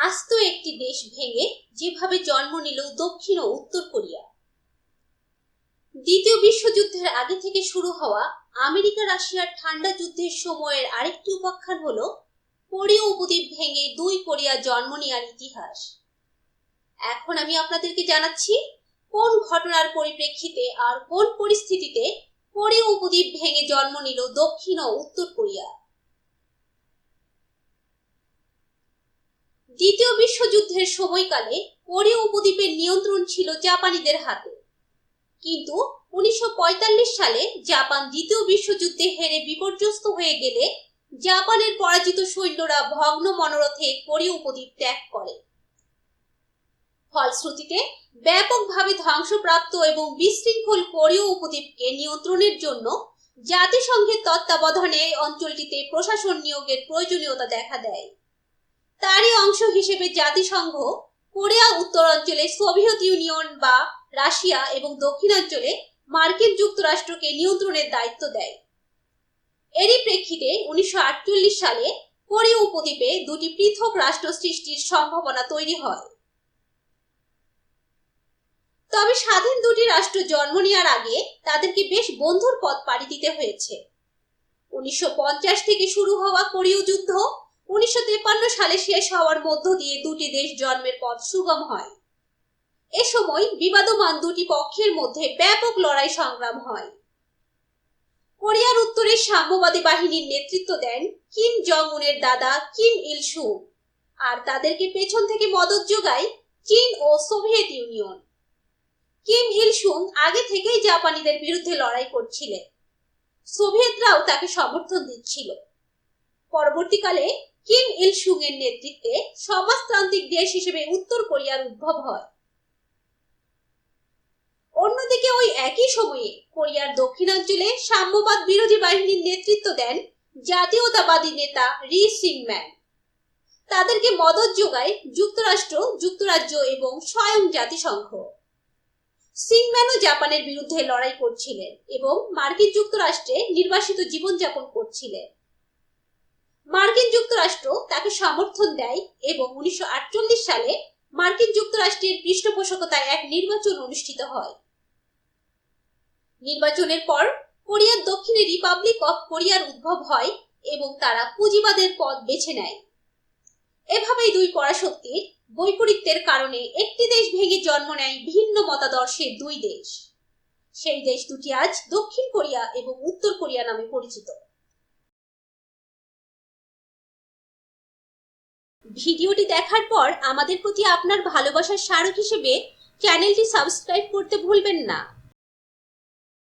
আস্ত একটি দেশ ভেঙে যেভাবে জন্ম নিল দক্ষিণ ও উত্তর কোরিয়া। দ্বিতীয় বিশ্বযুদ্ধের আগে থেকে শুরু হওয়া আমেরিকা রাশিয়ার ঠান্ডা যুদ্ধের সময়ের আরেকটি উপাখ্যান হলো, কোরীয় উপদ্বীপ ভেঙে দুই কোরিয়া জন্ম নেওয়ার ইতিহাস। এখন আমি আপনাদেরকে জানাচ্ছি, কোন ঘটনার পরিপ্রেক্ষিতে আর কোন পরিস্থিতিতে কোরীয় উপদ্বীপ ভেঙে জন্ম নিল দক্ষিণ ও উত্তর কোরিয়া। দ্বিতীয় বিশ্বযুদ্ধের সময়কালে কোরীয় উপদ্বীপের নিয়ন্ত্রণ ছিল জাপানিদের হাতে। কিন্তু উনিশশো পঁয়তাল্লিশ সালে জাপান দ্বিতীয় বিশ্বযুদ্ধে হেরে বিপর্যস্ত হয়ে গেলে জাপানের পরাজিত সৈন্যরা ভগ্ন মনোরথে কোরীয় উপদ্বীপ ত্যাগ করে। ফলশ্রুতিতে ব্যাপকভাবে ধ্বংসপ্রাপ্ত এবং বিশৃঙ্খল কোরীয় উপদ্বীপকে নিয়ন্ত্রণের জন্য জাতিসংঘের তত্ত্বাবধানে অঞ্চলটিতে প্রশাসন নিয়োগের প্রয়োজনীয়তা দেখা দেয়। তারই অংশ হিসেবে জাতিসংঘ, কোরিয়া উত্তরাঞ্চলে সোভিয়েত ইউনিয়ন বা রাশিয়া এবং দক্ষিণাঞ্চলে মার্কিন যুক্তরাষ্ট্রকে নিয়ন্ত্রণের দায়িত্ব দেয়। এরই প্রেক্ষিতে উনিশশো সালে কোরীয় উপদ্বীপে দুটি পৃথক রাষ্ট্র সৃষ্টির সম্ভাবনা তৈরি হয়। তবে স্বাধীন দুটি রাষ্ট্র জন্ম নেওয়ার আগে তাদেরকে বেশ বন্ধুর পথ পাড়ি দিতে হয়েছে। উনিশশো পঞ্চাশ থেকে শুরু হওয়া কোরীয় যুদ্ধ উনিশশো সালে শেষ হওয়ার মধ্য দিয়ে দুটি দেশ জন্মের পথ সুগম হয়। এ সময় বিবাদমান দুটি পক্ষের মধ্যে ব্যাপক লড়াই সংগ্রাম হয়। কোরিয়ার উত্তরে সাম্যবাদী বাহিনীর নেতৃত্ব দেন কিম জং উনের দাদা কিম ইল সু আর তাদেরকে পেছন থেকে মদত যোগায় চীন ও Soviet Union. Kim Il Sung আগে থেকেই জাপানিদের বিরুদ্ধে লড়াই করছিলেন। সোভিয়েতরাও তাকে সমর্থন দিচ্ছিল। পরবর্তীকালে কিম ইল সুং এর নেতৃত্বে সমাজতান্ত্রিক দেশ হিসেবে উত্তর কোরিয়ার উদ্ভব হয়। অন্যদিকে ওই একই সময়ে কোরিয়ার দক্ষিণাঞ্চলে সাম্যবাদ বিরোধী বাহিনীর নেতৃত্ব দেন জাতীয়তাবাদী নেতা রি সিংম্যান। তাদেরকে মদত যোগায় যুক্তরাষ্ট্র, যুক্তরাজ্য এবং স্বয়ং জাতিসংঘ। সিংম্যানও জাপানের বিরুদ্ধে লড়াই করছিলেন এবং মার্কিন যুক্তরাষ্ট্রে নির্বাসিত জীবনযাপন করছিলেন। মার্কিন যুক্তরাষ্ট্র তাকে সমর্থন দেয় এবং উনিশশো আটচল্লিশ সালে মার্কিন যুক্তরাষ্ট্রের পৃষ্ঠপোষকতায় এক নির্বাচন অনুষ্ঠিত হয়। নির্বাচনের পর কোরিয়ার দক্ষিণে রিপাবলিক অফ কোরিয়ার উদ্ভব হয় এবং তারা পুঁজিবাদের পথ বেছে নেয়। এভাবেই দুই পরাশক্তির বৈপরীত্যের কারণে একটি দেশ ভেঙে জন্ম নেয় ভিন্ন মতাদর্শের দুই দেশ। সেই দেশ দুটি আজ দক্ষিণ কোরিয়া এবং উত্তর কোরিয়া নামে পরিচিত। ভিডিওটি দেখার পর আমাদের প্রতি আপনার ভালোবাসার স্মারক হিসেবে চ্যানেলটি সাবস্ক্রাইব করতে ভুলবেন না।